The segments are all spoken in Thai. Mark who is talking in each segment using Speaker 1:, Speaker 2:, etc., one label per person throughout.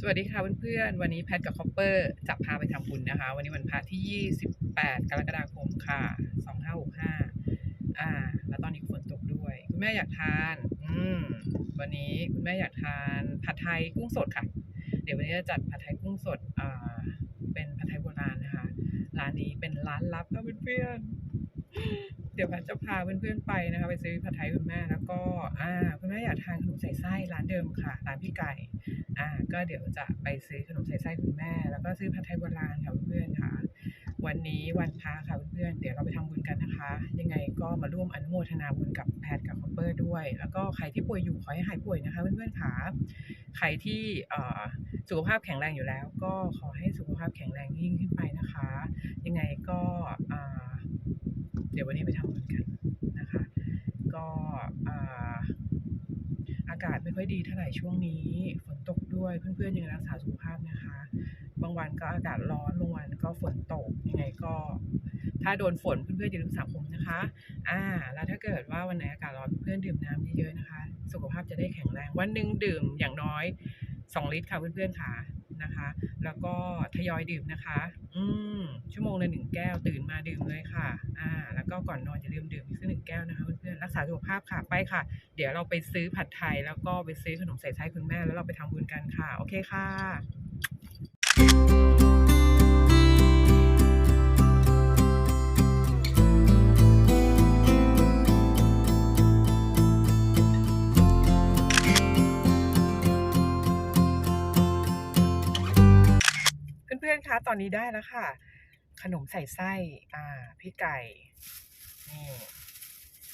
Speaker 1: สวัสดีค่ะเพื่อนๆ วันนี้แพทกับคอปเปอร์จะพาไปทำบุญนะคะ วันนี้วันพระที่ 28 กรกฎาคมค่ะ 2565 อ่า แล้วตอนนี้ฝนตกด้วย คุณแม่อยากทาน อืม วันนี้คุณแม่อยากทานผัดไทยกุ้งสดค่ะ เดี๋ยววันนี้จะจัดผัดไทยกุ้งสด อ่า เป็นผัดไทยโบราณนะคะ ร้านนี้เป็นร้านลับค่ะเพื่อนๆ เดี๋ยวแพทจะพาเพื่อนๆไปนะคะ ไปซื้อผัดไทยคุณแม่แล้วก็อ่าคุณแม่อยากทานขนมใส่ไส้ร้านเดิมค่ะร้านพี่ไก่อ่าก็เดี๋ยวจะไปซื้อขนมใส่ไส้คุณแม่ แล้วก็ซื้อผัดไทยโบราณค่ะเพื่อนๆค่ะ วันนี้วันพระค่ะเพื่อนๆเดี๋ยวเราไปทำบุญกันนะคะ ยังไงก็มาร่วมอนุโมทนาบุญกับแพทกับคอปเปอร์ด้วย แล้วก็ใครที่ป่วยอยู่ขอให้หายป่วยนะคะเพื่อนๆค่ะใครที่เอ่อสุขภาพแข็งแรงอยู่แล้ว ก็ขอให้สุขภาพแข็งแรงยิ่งขึ้นไปนะคะ ยังไงก็อ่า เดี๋ยววันนี้ไปทำบุญกันนะคะ ก็อาอากาศไม่ค่อยดีเท่าไหร่ช่วงนี้ ฝนตกด้วยเพื่อนๆยังรักษาสุขภาพนะคะ บางวันก็อากาศร้อนบางวันก็ฝนตกยังไงก็ ถ้าโดนฝนเพื่อนๆอย่าลืมสระผมนะคะ อ่า แล้วถ้าเกิดว่าวันไหนอากาศร้อนเพื่อนๆดื่มน้ำเยอะๆนะคะ สุขภาพจะได้แข็งแรงวันหนึ่งดื่มอย่างน้อย 2 ลิตรค่ะเพื่อนๆค่ะนะคะ แล้วก็ทยอยดื่มนะคะ อืมชั่วโมงละหนึ่งแก้วตื่นมาดื่มเลยค่ะ อ่า แล้วก็ก่อนนอนอย่าลืมดื่มอีกสักหนึ่งแก้วนะคะเพื่อนๆรักษาสุขภาพค่ะไปค่ะ เดี๋ยวเราไปซื้อผัดไทย แล้วก็ไปซื้อขนมใส่ไส้คุณแม่แล้วเราไปทำบุญกันค่ะ โอเคค่ะ ตอนนี้ได้แล้วค่ะ ขนมใส่ไส้อ่าพี่ไก่นี่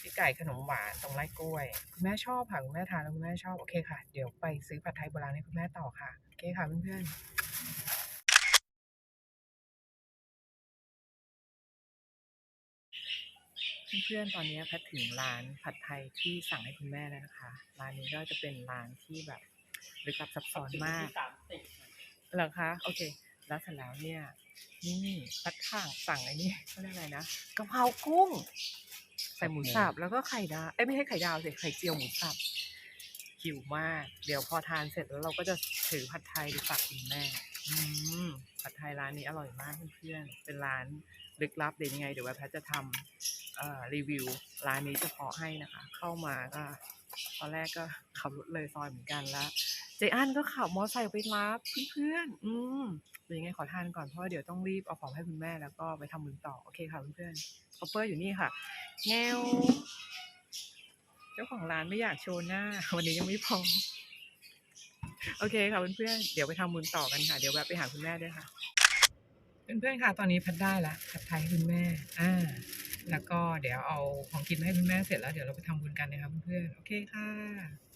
Speaker 1: พี่ไก่ขนมหวานตรงไร่กล้วย คุณแม่ชอบค่ะคุณแม่ทานแล้วคุณแม่ชอบโอเคค่ะ เดี๋ยวไปซื้อผัดไทยโบราณให้คุณแม่ต่อค่ะโอเคค่ะเพื่อนๆเพื่อนๆ ตอนนี้แพทถึงร้านผัดไทยที่สั่งให้คุณแม่แล้วนะคะ ร้านนี้ก็จะเป็นร้านที่แบบลึกลับซับซ้อนมากเหรอคะ โอเค แล้วเสร็จแล้วเนี่ยนี่พัดข้างสั่งไอ้นี่เขาเรียกอะไรนะกะเพรากุ้ง ใส่หมูสับแล้วก็ไข่ดาวเอ้ยไม่ใช่ไข่ดาวสิไข่เจียวหมูสับหิวมาก เดี๋ยวพอทานเสร็จแล้วเราก็จะถือผัดไทยไปฝากคุณแม่อืมผัดไทยร้านนี้อร่อยมากเพื่อนๆ เป็นร้านลึกลับเดี๋ยวยังไง เดี๋ยวแวะแพทจะทำเอ่อรีวิวร้านนี้เฉพาะให้นะคะ เข้ามาก็ตอนแรกก็ขับรถเลยซอยเหมือนกันแล้ว เจอันก็ขับมอเตอร์ไซค์ไปรับเพื่อนๆ อืมเดี๋ยวยังไงขอทานก่อนเพราะเดี๋ยวต้องรีบเอาของให้คุณแม่แล้วก็ไปทำบุญต่อ โอเคค่ะเพื่อนๆคอปเปอร์อยู่นี่ค่ะแงวเจ้าของร้านไม่อยากโชว์หน้า วันนี้ยังไม่พร้อมโอเคค่ะเพื่อนๆ เดี๋ยวไปทำบุญต่อกันค่ะ เดี๋ยวแวะไปหาคุณแม่ด้วยค่ะ เพื่อนๆ ค่ะ ตอนนี้พัดได้ละผัดไทยให้คุณแม่ อ่า แล้วก็เดี๋ยวเอาของกินให้คุณแม่เสร็จแล้วเดี๋ยวเราไปทำบุญกันนะครับเพื่อนๆ โอเคค่ะ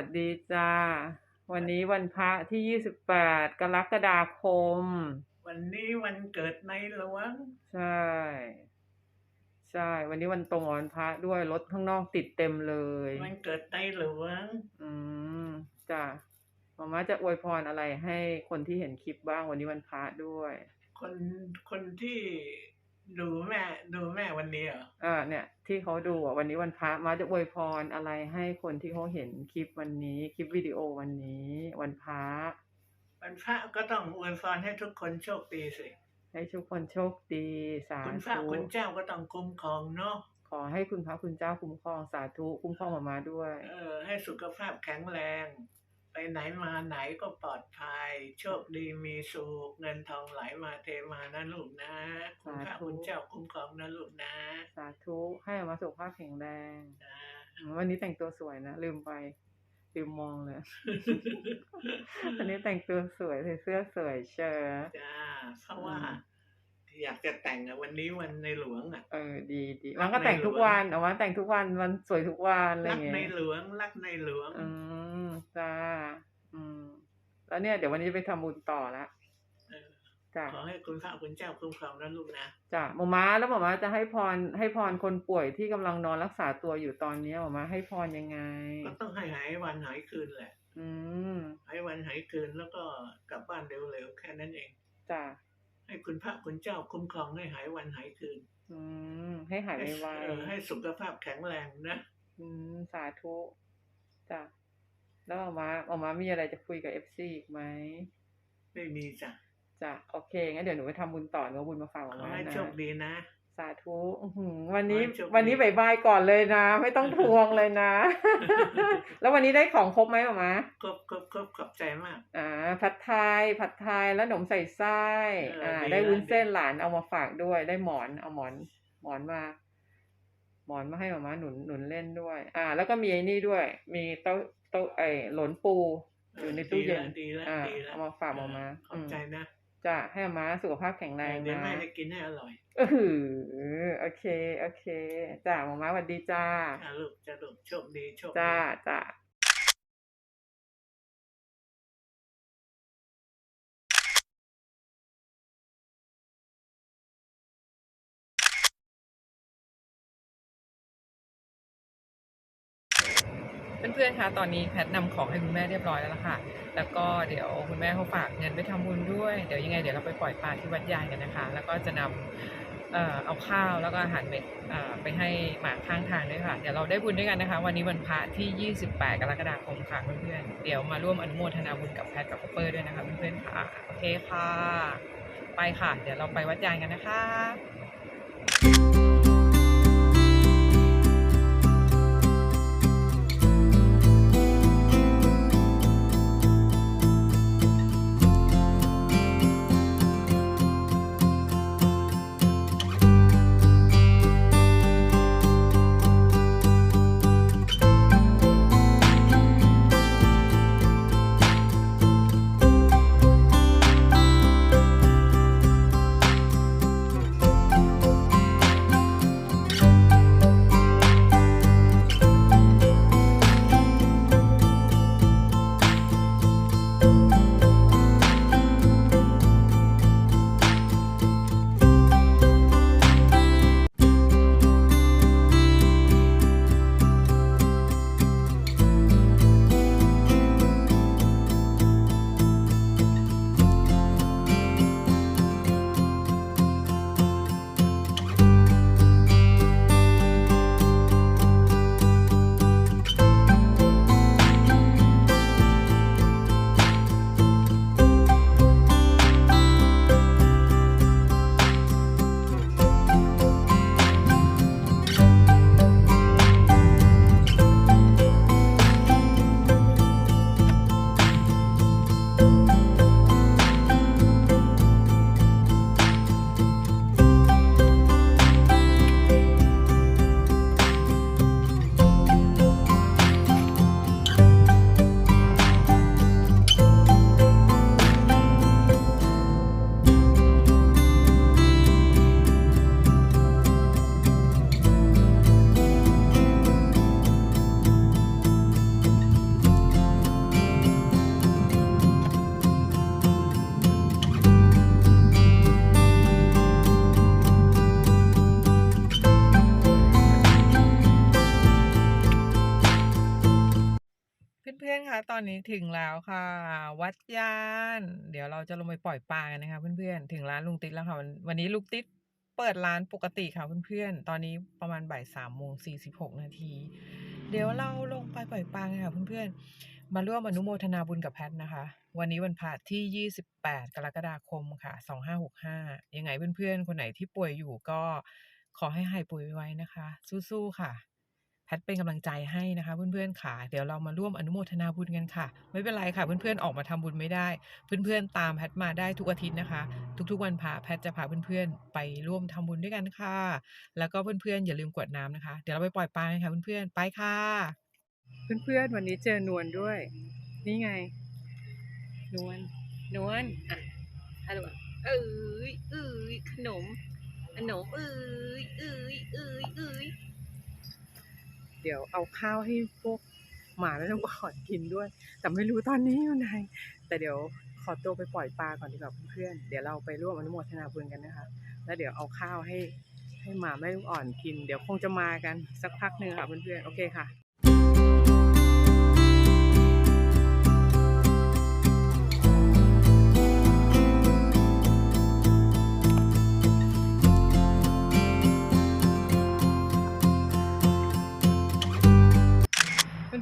Speaker 1: วัสดีจ้า วันนี้วันพระที่ 28 กรกฎาคม
Speaker 2: วันนี้วันเกิดในหลวง
Speaker 1: ใช่ ใช่ วันนี้วันตรงกับวันพระด้วยรถข้างนอกติดเต็มเลย
Speaker 2: วันเกิดในหลวง
Speaker 1: อืมจ้ะมาม่าจะอวยพรอะไรให้คนที่เห็นคลิปบ้างวันนี้วันพระด้วย
Speaker 2: คนคนที่ ดูแม่ดูแม่วันนี้เหรอ
Speaker 1: อ่าเนี่ย ที่เขาดูอะวันนี้วันพระมาจะอวยพรอะไรให้คนที่เขาเห็นคลิปวันนี้คลิปวิดีโอวันนี้ วันพระ
Speaker 2: วันพระก็ต้องอวยพรให้ทุกคนโชคดีสิ
Speaker 1: อให้ทุกคนโชคดีสา
Speaker 2: คุณพระ
Speaker 1: ธุ
Speaker 2: คุณเจ้าก็ต้องคุ้มครองเนาะ
Speaker 1: ขอให้คุณพระคุณเจ้าคุ้มครองสาธุคุ้มครองมามาด้วย
Speaker 2: เออ ให้สุขภาพแข็งแรง ไปไหนมาไหนก็ปลอดภัย โชคดีมีสุขเงินทองไหลมาเทมานะลูกนะคุณพระ
Speaker 1: สาธุ
Speaker 2: คุณเจ้าคุ้มครองนะลูกนะ
Speaker 1: สาธุให้มามาสุขภาพแข็งแรง
Speaker 2: นะ
Speaker 1: อืมวันนี้แต่งตัวสวยนะ ลืมไป ลืมมองเลยวันนี้แต่งตัวสวยใส่เสื้อสวยเชียว
Speaker 2: จ้าเพราะว่า
Speaker 1: อืม
Speaker 2: อยากจะแต่งอะวันนี้วันในหลวงอะ
Speaker 1: เออดีดีมันก็แต่งทุกวันเอาว่าแต่งทุกวันมันสวยทุกวันอะไร
Speaker 2: รัก
Speaker 1: เงี้
Speaker 2: ใน
Speaker 1: ย
Speaker 2: หลวงรักในหลวง
Speaker 1: อืม จ้าอืม แล้วเนี่ย เดี๋ยววันนี้จะไปทำบุญต่อละ
Speaker 2: เออ
Speaker 1: จ้ะ
Speaker 2: ขอให้คุณพระคุณเจ้าคุ้มครองนะลูกนะ
Speaker 1: จ้ะหมอม้าแล้วหมอม้าจะให้พรให้พรคนป่วยที่กำลังนอนรักษาตัวอยู่ตอนนี้หมอม้าให้พรยังไง
Speaker 2: ก็ต้องให้หายวันหายคืนแหละ
Speaker 1: อืม
Speaker 2: หายวันหายคืนแล้วก็กลับบ้านเร็วๆแค่นั้นเอง
Speaker 1: จ้ะ
Speaker 2: ให้คุณพระคุณเจ้าคุ้มครองให้หายวันหายคืน
Speaker 1: อืมให้หายไว
Speaker 2: เออให้สุขภาพแข็งแรงนะ
Speaker 1: ๆอืมสาธุจ้ะ แล้วหมอม้าหมอม้ามีอะไรจะคุยกับเอฟซีอีกไหม
Speaker 2: ไม่มีจ้ะ
Speaker 1: จ้ะโอเคงั้นเดี๋ยวหนูไปทำบุญต่อหนูเอาบุญมาฝากหม
Speaker 2: ข
Speaker 1: อ
Speaker 2: อ
Speaker 1: ม้า
Speaker 2: ให้
Speaker 1: นะ
Speaker 2: โชคดีนะ
Speaker 1: สาธุอื้อหือวันนี้
Speaker 2: ขอให้โชคดี
Speaker 1: วันนี้บายๆก่อนเลยนะ ไม่ต้องทวงเลยนะ แล้ววันนี้ได้ของครบไหมหมอม้า
Speaker 2: ครบครบครบขอบใจมาก
Speaker 1: อ่าผัดไทยผัดไทยแล้วขนมใส่ไส้
Speaker 2: เอออ่
Speaker 1: อ่า
Speaker 2: ดี
Speaker 1: ได้วุ้น
Speaker 2: แล้ว
Speaker 1: เส้น
Speaker 2: ดี
Speaker 1: หลานเอามาฝากด้วยได้หมอนเอาหมอนหมอนมา หมอนมาให้หมามาหนุนหนุนเล่นด้วย อ่า แล้วก็มีไอ้นี่ด้วย มีโต๊ะ โต๊ะไอ้หลนปูอยู่ในตู้เย็น
Speaker 2: ดีแล้ว
Speaker 1: อ่า
Speaker 2: ดีแล้ว
Speaker 1: เอามาฝากหมอม้า
Speaker 2: ขอบใจนะ
Speaker 1: จ้ะให้หมามาสุขภาพแข็งแรง
Speaker 2: เดี๋ยว
Speaker 1: นะ
Speaker 2: แม่จะกินให้อร่อย
Speaker 1: เออโอเค โอเคจ้ะหมอมาสวัสดีจ้า
Speaker 2: อ่าลูกจะลูกโชคดีโชคดี
Speaker 1: จ้าจ้า พื่อนๆคะตอนนี้แพทนำของให้คุณแม่เรียบร้อยแล้วล่ะค่ะ แล้วก็เดี๋ยวคุณแม่เขาฝากเงินไปทำบุญด้วย เดี๋ยวยังไงเดี๋ยวเราไปปล่อยปลาที่วัดยายกันนะคะ แล้วก็จะนำเอ่อเอาข้าวแล้วก็อาหารเม็ดไปให้หมาข้างทางด้วยค่ะ เดี๋ยวเราได้บุญด้วยกันนะคะ วันนี้วันพระที่ 28 กรกฎาคมค่ะเพื่อนๆ เดี๋ยวมาร่วมอนุโมทนาบุญกับแพทกับคอปเปอร์ด้วยนะคะเพื่อนๆค่ะ โอเคค่ะ ไปค่ะ เดี๋ยวเราไปวัดยายกันนะคะ อนนนี้ถึงแล้วค่ะ วัดยาน เดี๋ยวเราจะลงไปปล่อยปลากันนะคะเพื่อนๆ ถึงร้านลุงติ๊ดแล้วค่ะ วันนี้ลุงติ๊ดเปิดร้านปกติค่ะเพื่อนๆ ตอนนี้ประมาณบ่ายสามโมงสี่สิบหกนาที เดี๋ยวเราลงไปปล่อยปลากันค่ะเพื่อนๆ มาร่วมอนุโมทนาบุญกับแพทย์นะคะ วันนี้วันพระที่28กรกฎาคมค่ะ2565ยังไงเพื่อนๆ คนไหนที่ป่วยอยู่ก็ขอให้หายป่วยไวๆนะคะ สู้ๆค่ะ แพทเป็นกำลังใจให้นะคะเพื่อนๆค่ะ เดี๋ยวเรามาร่วมอนุโมทนาบุญกันค่ะ ไม่เป็นไรค่ะเพื่อนๆออกมาทำบุญไม่ได้ เพื่อนๆตามแพทมาได้ทุกอาทิตย์นะคะ ทุกๆวันพระแพทจะพาเพื่อนๆไปร่วมทำบุญด้วยกันค่ะ แล้วก็เพื่อนๆอย่าลืมกวดน้ำนะคะ เดี๋ยวเราไปปล่อยปลากันค่ะเพื่อนๆไปค่ะ เพื่อนๆวันนี้เจอนวลด้วย นี่ไง นวลนวลอะฮัลโหลเอ้ยเอ้ยขนมขนมเอ้ยเอ้ยเอ้ยเอ้ย เดี๋ยวเอาข้าวให้พวกหมาและน้องขอนกินด้วย แต่ไม่รู้ตอนนี้อยู่ไหน แต่เดี๋ยวขอตัวไปปล่อยปลาก่อนดีกว่าเพื่อน เดี๋ยวเราไปร่วมอนุโมทนาบุญกันนะคะ แล้วเดี๋ยวเอาข้าวให้ให้หมาแม่ลูกอ่อนกิน เดี๋ยวคงจะมากันสักพักหนึ่งค่ะเพื่อนๆ โอเคค่ะ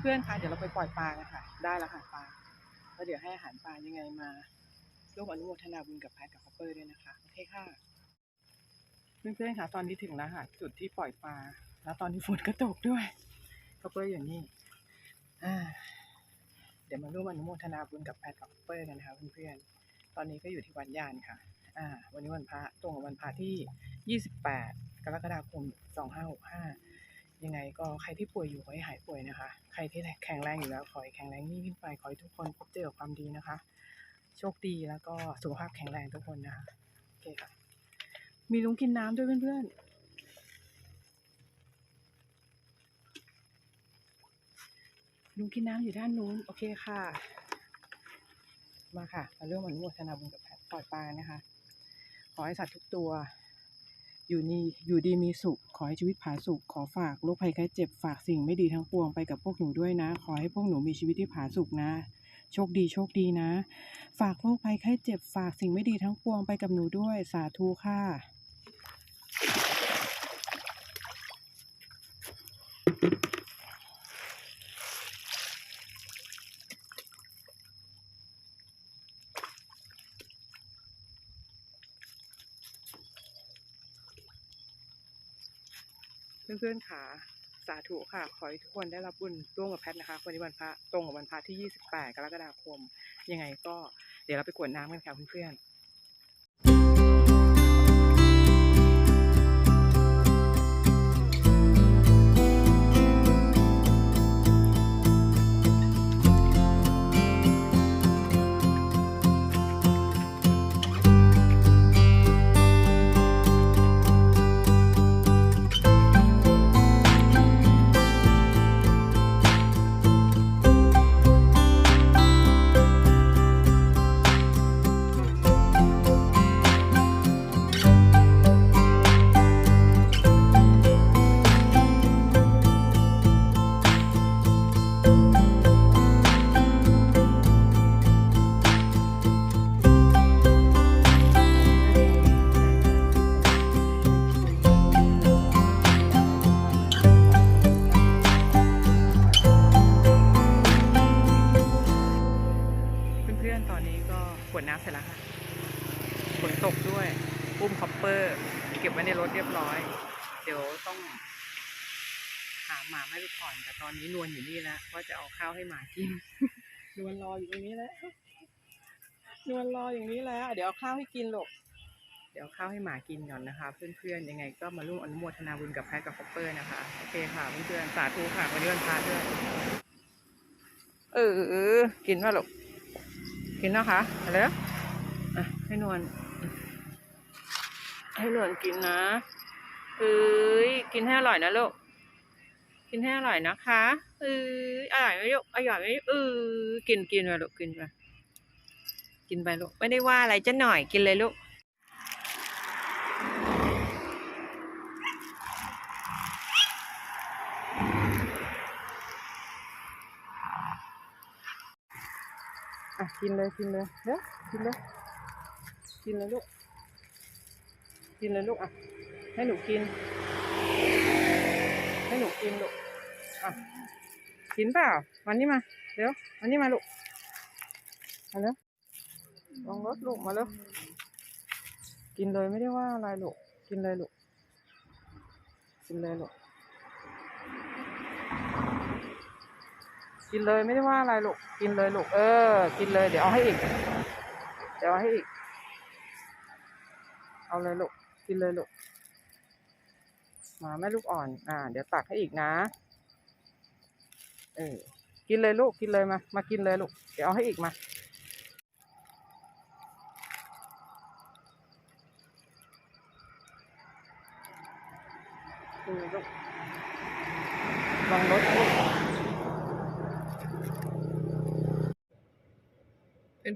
Speaker 1: พื่อนๆคะเดี๋ยวเราไปปล่อยปลากันค่ะ ได้แล้วค่ะปลาแล้วเดี๋ยวให้อาหารปลายังไงมาร่วมอนุโมทนาบุญกับแพทกับคอปเปอร์ด้วยนะคะโอเคค่ะเพื่อนๆค่ะตอนนี้ถึงแล้วค่ะจุดที่ปล่อยปลาแล้วตอนนี้ฝนก็ตกด้วยคอปเปอร์อยู่นี่อ่าเดี๋ยวมาร่วมอนุโมทนาบุญกับแพทกับคอปเปอร์กันนะคะเพื่อนๆตอนนี้ก็อยู่ที่วัดยานค่ะอ่าวันนี้วันพระตรงกับวันพระที่ 28 กรกฎาคม 2565 ยังไงก็ใครที่ป่วยอยู่ขอให้หายป่วยนะคะ ใครที่แข็งแรงอยู่แล้วขอให้แข็งแรงยิ่ขึ้นไปขอให้ทุกคนพบเจอความดีนะคะ โชคดีแล้วก็สุขภาพแข็งแรงทุกคนนะคะโอเคค่ะ มีลุงกินน้ำด้วยเพื่อนๆลุงกินน้ำอยู่ด้านนู้นโอเคค่ะ มาค่ะมาเรื่องอนุโมทนาบุญกับแพทย์ปล่อยปลานะคะ ขอให้สัตว์ทุกตัว อยู่นี่อยู่ดีมีสุข ขอให้ชีวิตผาสุข ขอฝากโรคภัยไข้เจ็บ ฝากสิ่งไม่ดีทั้งปวงไปกับพวกหนูด้วยนะ ขอให้พวกหนูมีชีวิตที่ผาสุขนะ โชคดีโชคดีนะ ฝากโรคภัยไข้เจ็บ ฝากสิ่งไม่ดีทั้งปวงไปกับหนูด้วย สาธุค่ะ เพื่อนๆขาสาธุค่ะ ขอให้ทุกคนได้รับบุญร่วมกับแพทนะคะ วันนี้วันพระตรงกับวันพระที่ 28 กรกฎาคม ยังไงก็เดี๋ยวเราไปกวดน้ำกันค่ะเพื่อนๆ นแต่ตอนนี้นวลอยู่นี่แล้วว่าจะเอาข้าวให้หมากิน นวลรออยู่ตรงนี้แล้ว นวลรออย่างนี้แล้ว เดี๋ยวเอาข้าวให้กินหรอกเดี๋ยวเอาข้าวให้หมากินก่อนนะคะ เพื่อนๆยังไงก็มาร่วมอนุโมทนาบุญกับแพทกับคอปเปอร์นะคะโอเคค่ะเพื่อนๆสาธุค่ะวันนี้วันพระด้วยเออกินว่าลูกกินนะคะเอาเลยอะให้นวลให้นวลกินนะเอ้ยกินให้อร่อยนะลูก กินให้อร่อยนะคะเอ้ยอร่อยไหมลูกอร่อยไหมเออกินกินไปลูกกินไปกินไปลูกไม่ได้ว่าอะไรจะหน่อยกินเลยลูกอะกินเลยกินเลยเด้อกินเลยกินเลยลูกกินเลยลูกอะให้หนูกิน ให้หนูกินลูกอะกินเปล่ามันนี่มา เดี๋ยวมันนี่มาลูก มาเร็วลงรถลูกมาเร็วกินเลยไม่ได้ว่าอะไรลูก กินเลยลูก กินเลยลูก กินเลยไม่ได้ว่าอะไรลูก กินเลยลูก เออ กินเลย เดี๋ยวเอาให้อีก เดี๋ยวเอาให้อีก เอาเลยลูก กินเลยลูก มาแม่ลูกอ่อน อ่า เดี๋ยวตักให้อีกนะ เออ กินเลยลูก กินเลยมา มากินเลยลูก เดี๋ยวเอาให้อีกมา ดูลูกลองรถลูก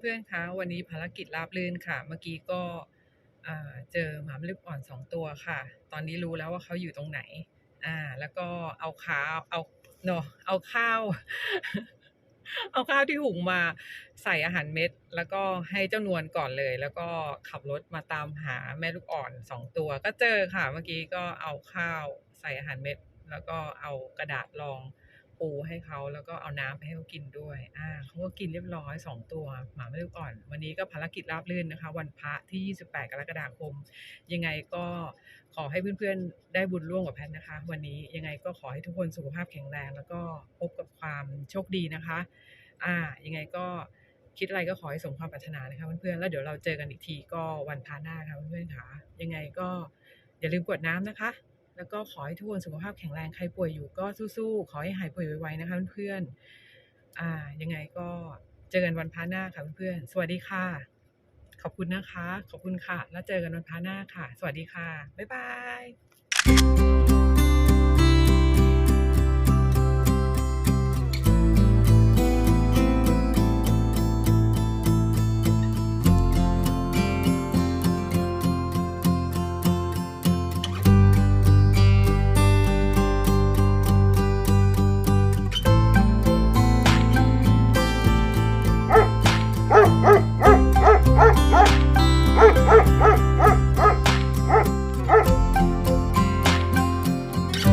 Speaker 1: เพื่อนๆคะวันนี้ภารกิจราบรื่นค่ะ เมื่อกี้ก็ เจอหมาลูกอ่อนสองตัวค่ะ ตอนนี้รู้แล้วว่าเขาอยู่ตรงไหน อ่า แล้วก็เอาข้าวเอาเนาะเอาข้าว เอาข้าวที่หุงมาใส่อาหารเม็ด แล้วก็ให้เจ้านวลก่อนเลย แล้วก็ขับรถมาตามหาแม่ลูกอ่อนสองตัว ก็เจอค่ะ เมื่อกี้ก็เอาข้าวใส่อาหารเม็ด แล้วก็เอากระดาษรอง ปูให้เขาแล้วก็เอาน้ำไปให้เขากินด้วย อ่าเขาก็กินเรียบร้อยสองตัว หมาแม่ลูกอ่อน วันนี้ก็ภารกิจราบรื่นนะคะ วันพระที่ 28 กรกฎาคม ยังไงก็ขอให้เพื่อนๆ ได้บุญร่วมกับแพทนะคะ วันนี้ยังไงก็ขอให้ทุกคนสุขภาพแข็งแรง แล้วก็พบกับความโชคดีนะคะ อ่า ยังไงก็คิดอะไรก็ขอให้สมความปรารถนานะคะเพื่อนๆ แล้วเดี๋ยวเราเจอกันอีกทีก็วันพระหน้าค่ะเพื่อนๆค่ะ ยังไงก็อย่าลืมกรวดน้ำนะคะ แล้วก็ขอให้ทุกคนสุขภาพแข็งแรงใครป่วยอยู่ก็สู้ๆขอให้หายป่วยไวๆนะคะเพื่อนๆอ่ายังไงก็เจอกันวันพาหน้าค่ะเพื่อนๆสวัสดีค่ะ ขอบคุณนะคะ ขอบคุณค่ะ แล้วเจอกันวันพาหน้าค่ะ สวัสดีค่ะบ๊ายบาย